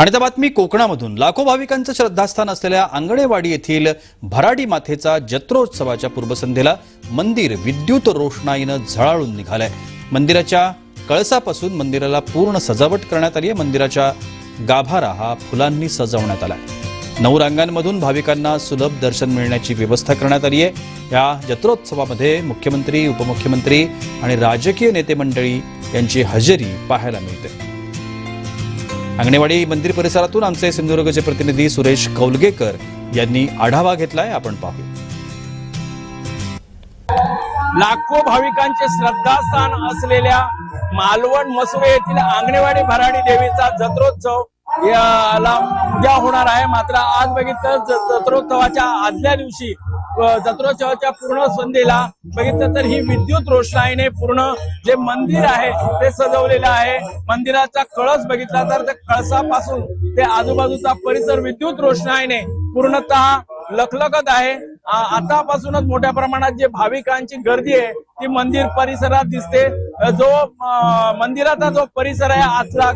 आणि त्या बातमी कोकणामधून. लाखो भाविकांचं श्रद्धास्थान असलेल्या आंगणेवाडी येथील भराडी माथेचा जत्रोत्सवाच्या पूर्वसंध्येला मंदिर विद्युत रोषणाईनं झळाळून निघालंय. मंदिराच्या कळसापासून मंदिराला पूर्ण सजावट करण्यात आली आहे मंदिराच्या गाभारा हा फुलांनी सजवण्यात आला नऊ रांगांमधून भाविकांना सुलभ दर्शन मिळण्याची व्यवस्था करण्यात आली आहे या जत्रोत्सवामध्ये मुख्यमंत्री उपमुख्यमंत्री आणि राजकीय नेते मंडळी यांची हजेरी पाहायला मिळते. अंगणेवाडी मंदिर परिसरातून आमचे सिंधुदुर्गचे प्रतिनिधी सुरेश कौलगेकर यांनी आढावा घेतलाय. आपण पाहू. लाखो भाविकांचे श्रद्धास्थान असलेल्या मालवण मसुरे येथील आंगणेवाडी भराडी देवीचा जत्रोत्सव याला उद्या होणार आहे. मात्र आज बघितलं जत्रोत्सवाच्या आदल्या दिवशी जत्रोत्सवाच्या पूर्ण संधीला बघितलं तर ही विद्युत रोषणाईने पूर्ण जे मंदिर आहे ते सजवलेलं आहे. मंदिराचा कळस बघितला तर त्या कळसापासून ते आजूबाजूचा परिसर विद्युत रोषणाईने पूर्णतः लखलखत आहे. आतापासूनच मोठ्या प्रमाणात जे भाविकांची गर्दी आहे ती मंदिर परिसरात दिसते. जो मंदिराचा जो परिसर आहे आजचा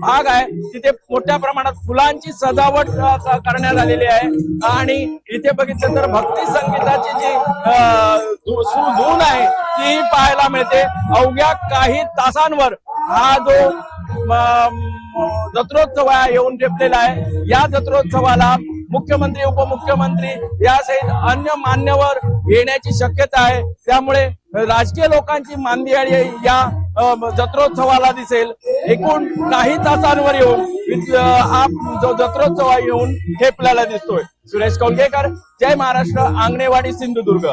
भाग आहे तिथे मोठ्या प्रमाणात फुलांची सजावट करण्यात आलेली आहे. आणि इथे बघितलं तर भक्ती संगीताची जी अ, धून आहे ती पाहायला मिळते. अवघ्या काही तासांवर हा जो जत्रोत्सव येऊन ठेपलेला आहे. या जत्रोत्सवाला मुख्यमंत्री उपमुख्यमंत्री यासहित अन्य मान्यवर येण्याची शक्यता आहे. त्यामुळे राजकीय लोकांची मांदियाळी या जत्रोत्सवाला दिसेल. एकूण काही तासांवर येऊन हा जो जत्रोत्सव येऊन येऊन ठेपल्याला दिसतोय. सुरेश कौलगेकर जय महाराष्ट्र आंगणेवाडी सिंधुदुर्ग.